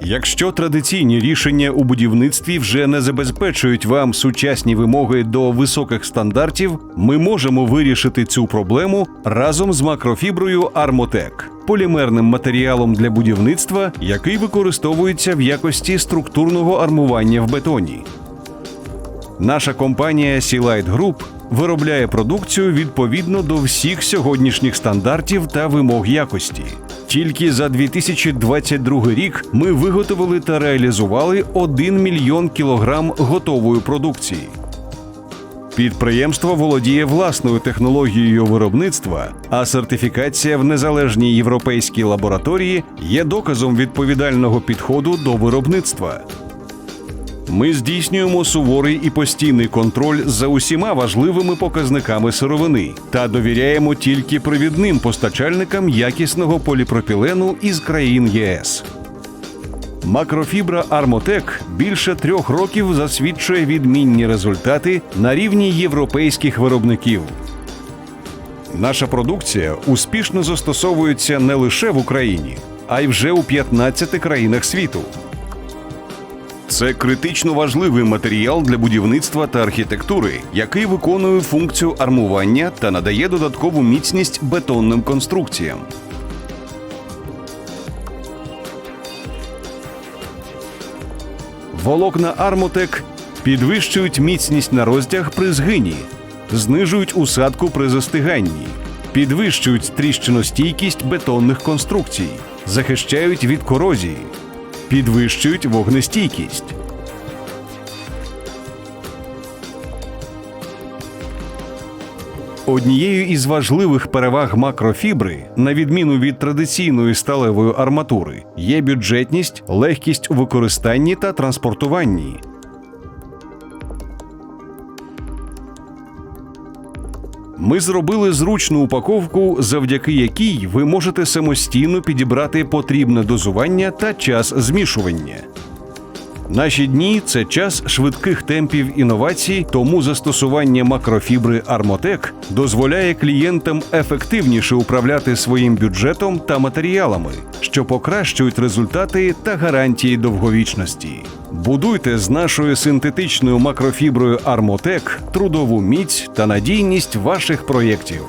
Якщо традиційні рішення у будівництві вже не забезпечують вам сучасні вимоги до високих стандартів, ми можемо вирішити цю проблему разом з макрофіброю Армотек, полімерним матеріалом для будівництва, який використовується в якості структурного армування в бетоні. Наша компанія Sealite Group виробляє продукцію відповідно до всіх сьогоднішніх стандартів та вимог якості. Тільки за 2022 рік ми виготовили та реалізували 1 мільйон кілограм готової продукції. Підприємство володіє власною технологією виробництва, а сертифікація в незалежній європейській лабораторії є доказом відповідального підходу до виробництва. Ми здійснюємо суворий і постійний контроль за усіма важливими показниками сировини та довіряємо тільки провідним постачальникам якісного поліпропілену із країн ЄС. Макрофібра Армотек більше трьох років засвідчує відмінні результати на рівні європейських виробників. Наша продукція успішно застосовується не лише в Україні, а й вже у 15 країнах світу. Це критично важливий матеріал для будівництва та архітектури, який виконує функцію армування та надає додаткову міцність бетонним конструкціям. Волокна Армотек підвищують міцність на роздяг при згині, знижують усадку при застиганні, підвищують тріщиностійкість бетонних конструкцій, захищають від корозії, підвищують вогнестійкість. Однією із важливих переваг макрофібри, на відміну від традиційної сталевої арматури, є бюджетність, легкість у використанні та транспортуванні. Ми зробили зручну упаковку, завдяки якій ви можете самостійно підібрати потрібне дозування та час змішування. Наші дні це час швидких темпів інновацій, тому застосування макрофібри Армотек дозволяє клієнтам ефективніше управляти своїм бюджетом та матеріалами, що покращують результати та гарантії довговічності. Будуйте з нашою синтетичною макрофіброю Армотек трудову міць та надійність ваших проєктів.